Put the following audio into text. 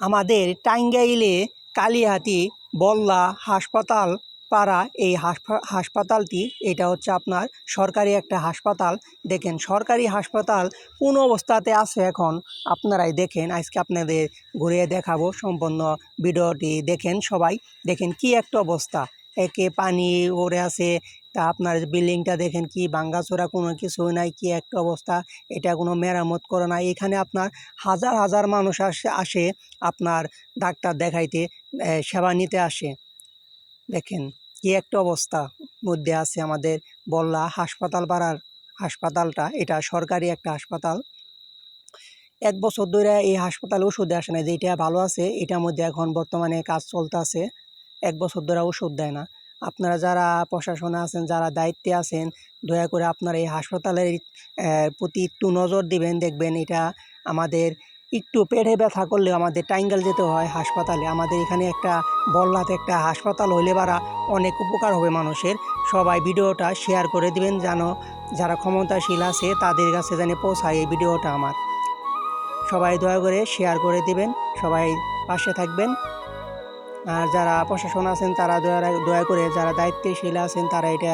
আমাদের টাঙ্গাইলে কালিহাতি, বল্লা হাসপাতাল পাড়া এই হাসপা- হাসপাতালটি, এটা হচ্ছে আপনার সরকারি একটা হাসপাতাল। দেখেন সরকারি হাসপাতাল কোন অবস্থাতে আছে এখন? আপনারাই দেখেন। আজকে আপনাদের ঘুরিয়ে দেখাবো সম্পূর্ণ ভিডিওটি। দেখেন সবাই, দেখেন কি একটা অবস্থা। একে পানি ওরে আছে তা আপনার বিল্ডিংটা দেখেন কি ভাঙ্গাচোরা কোনো কিছু নাই, কি একটা অবস্থা, এটা কোনো মেরামত করে না এখানে আপনার হাজার হাজার মানুষ আসে আসে আপনার ডাক্তার দেখাইতে সেবা নিতে আসে। দেখেন কি একটা অবস্থা মধ্যে আছে আমাদের বল্লা হাসপাতাল পাড়ার হাসপাতালটা, এটা সরকারি একটা হাসপাতাল। এক বছর ধরে এই হাসপাতালে ওষুধ আসে না যেটা ভালো আছে, এটার মধ্যে এখন বর্তমানে কাজ চলতেছে, এক বছর ধরে ওষুধ দেয় না। আপনারা যারা প্রশাসনে আছেন, যারা দায়িত্বে আছেন, দয়া করে আপনারা এই হাসপাতালের প্রতি একটু নজর দিবেন, দেখবেন এটা আমাদের একটু পেটে ব্যথা করলেও আমাদের টাঙ্গাইল যেতে হয় হাসপাতালে। আমাদের এখানে একটা বল্লাতে একটা হাসপাতাল হইলে বারা অনেক উপকার হবে মানুষের। সবাই ভিডিওটা শেয়ার করে দিবেন যেন যারা ক্ষমতাশীল আছে তাদের কাছে যেন পৌঁছায় এই ভিডিওটা আমার। সবাই দয়া করে শেয়ার করে দিবেন, সবাই পাশে থাকবেন। আর যারা প্রশাসন আছেন তারা দয়া দয়া করে যারা দায়িত্বশীল আছেন তারা এটা